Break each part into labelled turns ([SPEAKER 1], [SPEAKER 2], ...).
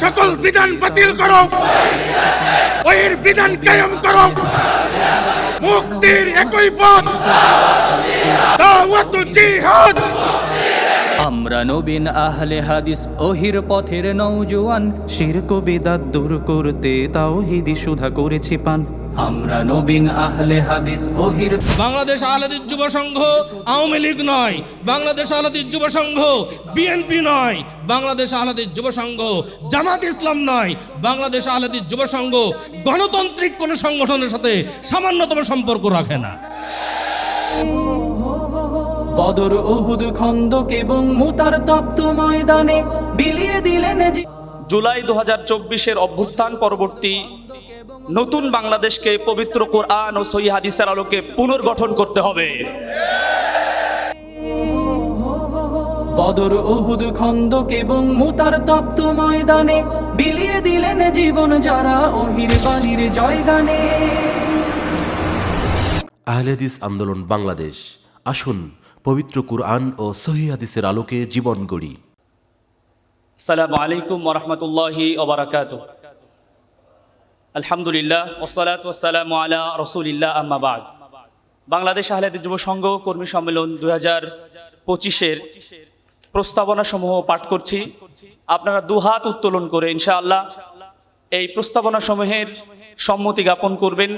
[SPEAKER 1] সকল বিধান বাতিল করো। ওহির বিধান কায়েম করো। মুক্তির একই পথ।
[SPEAKER 2] আমরা নবীন আহলে হাদিস ওহির পথের নৌজওয়ান শিরক বিদাত দূর করতে তাওহিদি সুধা করেছি পান। আমরা নবীন আহলে হাদিস ওহির
[SPEAKER 3] বাংলাদেশ আহলাদিস যুব সংঘ আওয়ামী লীগ নয় বাংলাদেশ আহলাদিস যুব সংঘ বিএনপি নয় বাংলাদেশ আহলাদিস যুব সংঘ জামাত ইসলাম নয় বাংলাদেশ আহলাদিস যুব সংঘ গণতান্ত্রিক কোনো সংগঠনের সাথে সামান্যতম সম্পর্ক রাখে না।
[SPEAKER 2] বদর উহুদ খন্দক এবং মুতার তপ্ত ময়দানে বিলিয়ে দিলেন
[SPEAKER 4] জুলাই দু হাজার চব্বিশের অভ্যুত্থান পরবর্তী নতুন বাংলাদেশকে পবিত্র কোরআন ও সহি হাদিসের আলোকে পুনর্গঠন করতে হবে।
[SPEAKER 2] বদর উহুদ খন্দক এবং মুতার তপ্ত ময়দানে বিলিয়ে দিলেন জীবন যারা ওহির বাণীর জয়গানে।
[SPEAKER 5] আহলেদিস আন্দোলন বাংলাদেশ আসুন পবিত্র কুরআন ও সহি হাদিসের আলোকে জীবন গড়ি।
[SPEAKER 4] সালামু আলাইকুম ওরহমতুল্লাহি ওবরাকাত আলহামদুলিল্লাহ ওসালাত ওসালাম আলা রসুলিল্লাহ আম্মাবাদ বাংলাদেশ আহলেদের যুব সংঘ কর্মী সম্মেলন দুই হাজার পঁচিশের প্রস্তাবনা সমূহ পাঠ করছি। আপনারা দুহাত উত্তোলন করে ইনশাআল্লাহ এই প্রস্তাবনা সমূহের সম্মতি জ্ঞাপন করবেন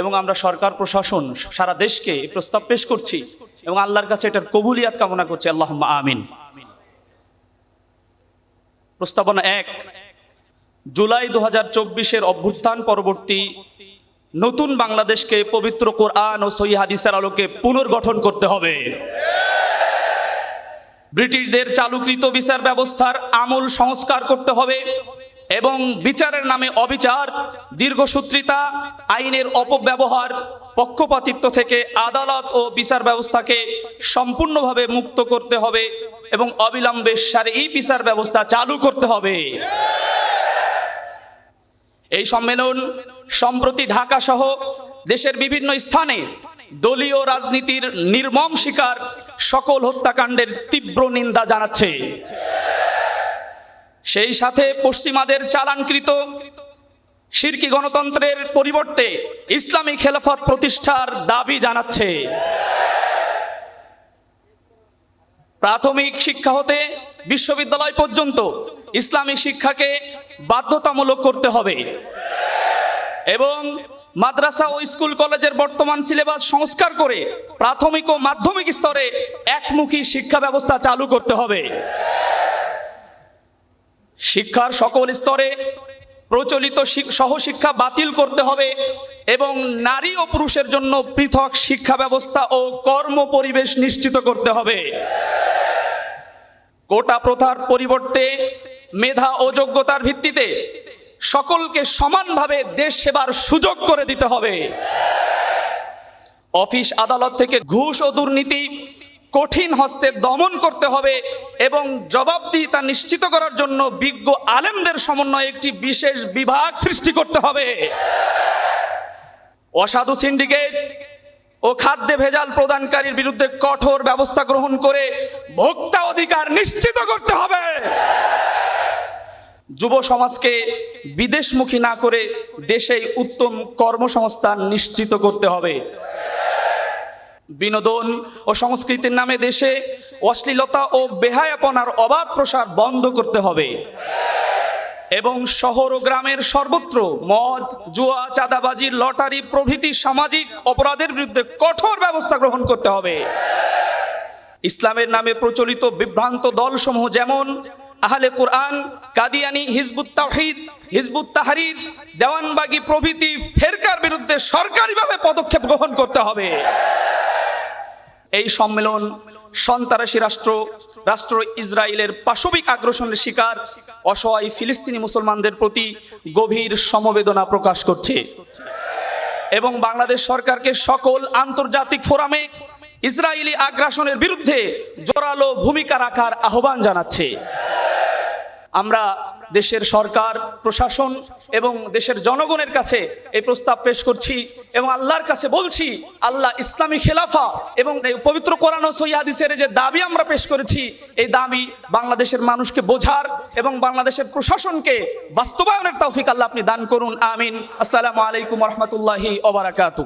[SPEAKER 4] এবং আমরা সরকার, প্রশাসন, সারা দেশকে প্রস্তাব পেশ করছি এবং আল্লাহর কাছে এটার কবুলিয়াত কামনা করছি। আল্লাহ আমিন। প্রস্তাবনা এক জুলাই দু হাজার চব্বিশের অভ্যুত্থান পরবর্তী নতুন বাংলাদেশকে পবিত্র কোরআন ও সহি হাদিসের আলোকে পুনর্গঠন করতে হবে। ব্রিটিশদের চালুকৃত বিচার ব্যবস্থার আমূল সংস্কার করতে হবে এবং বিচারের নামে অবিচার, দীর্ঘসূত্রিতা, আইনের অপব্যবহার, পক্ষপাতিত্ব থেকে আদালত ও বিচার ব্যবস্থাকে সম্পূর্ণভাবে মুক্ত করতে হবে এবং অবিলম্বে সারে এই বিচার ব্যবস্থা চালু করতে হবে। এই সম্মেলন সম্প্রতি ঢাকা সহ দেশের বিভিন্ন স্থানে দলীয় রাজনীতির নির্মম শিকার সকল হত্যাকাণ্ডের তীব্র নিন্দা জানাচ্ছে। সেই সাথে পশ্চিমাদের চালানকৃত শিরকি গণতন্ত্রের পরিবর্তে ইসলামী খেলাফত প্রতিষ্ঠার দাবি জানাচ্ছে। প্রাথমিক শিক্ষা হতে বিশ্ববিদ্যালয় পর্যন্ত ইসলামী শিক্ষাকে বাধ্যতামূলক করতে হবে। এবং মাদ্রাসা ও স্কুল কলেজের বর্তমান সিলেবাস সংস্কার করে প্রাথমিক ও মাধ্যমিক স্তরে একমুখী শিক্ষা ব্যবস্থা চালু করতে হবে। শিক্ষার সকল স্তরে প্রচলিত শিক- সহশিক্ষা বাতিল করতে হবে এবং নারী ও পুরুষের জন্য পৃথক শিক্ষা ব্যবস্থা ও কর্ম পরিবেশ নিশ্চিত করতে হবে। কোটা প্রথার পরিবর্তে মেধা ও যোগ্যতার ভিত্তিতে সকলকে সমানভাবে দেশ সেবার সুযোগ করে দিতে হবে। অফিস আদালত থেকে ঘুষ ও দুর্নীতি কঠিন হস্তে দমন করতে হবে এবং জবাবদিহিতা নিশ্চিত করার জন্য বিজ্ঞ আলেমদের সমন্বয়ে একটি বিশেষ বিভাগ সৃষ্টি করতে হবে। অসাধু সিন্ডিকেট ও খাদ্যে ভেজাল প্রদানকারীর বিরুদ্ধে কঠোর ব্যবস্থা গ্রহণ করে ভোক্তা অধিকার নিশ্চিত করতে হবে। যুব সমাজকে বিদেশমুখী না করে দেশেই উত্তম কর্মসংস্থান নিশ্চিত করতে হবে। বিনোদন ও সংস্কৃতির নামে দেশে অশ্লীলতা ও বেহায়াপনার অবাধ প্রসার বন্ধ করতে হবে। এবং শহর ও গ্রামের সর্বত্র মদ, জুয়া, চাঁদাবাজি, লটারি প্রভৃতি সামাজিক অপরাধের বিরুদ্ধে কঠোর ব্যবস্থা গ্রহণ করতে হবে। ইসলামের নামে প্রচলিত বিভ্রান্ত দলসমূহ যেমন আহলে কোরআন, কাদিয়ানি, হিজবুত তাহিদ হিজবুত তাহারির, দেওয়ানবাগি প্রভৃতি ফেরকার বিরুদ্ধে সরকারিভাবে পদক্ষেপ গ্রহণ করতে হবে। এই সম্মেলন সন্ত্রাসী রাষ্ট্র রাষ্ট্র ইসরায়েলের পাশবিক আগ্রাসনের শিকার, অসহায় ফিলিস্তিনি মুসলমানদের প্রতি গভীর সমবেদনা প্রকাশ করছে। এবং বাংলাদেশ সরকারকে সকল আন্তর্জাতিক ফোরামে ইসরায়েলি আগ্রাসনের বিরুদ্ধে জোরালো ভূমিকা রাখার আহ্বান জানাচ্ছে। আমরা দেশের সরকার, প্রশাসন এবং দেশের জনগণের কাছে এই প্রস্তাব পেশ করছি এবং আল্লাহর কাছে বলছি, আল্লাহ ইসলামী খেলাফা এবং পবিত্র কোরআন ও সহি হাদিসের যে দাবি আমরা পেশ করেছি, এই দাবি বাংলাদেশের মানুষকে বোঝার এবং বাংলাদেশের প্রশাসনকে বাস্তবায়নের তৌফিক আল্লাহ আপনি দান করুন, আমিন। আসসালামু আলাইকুম রহমতুল্লাহি ওবারাকাতু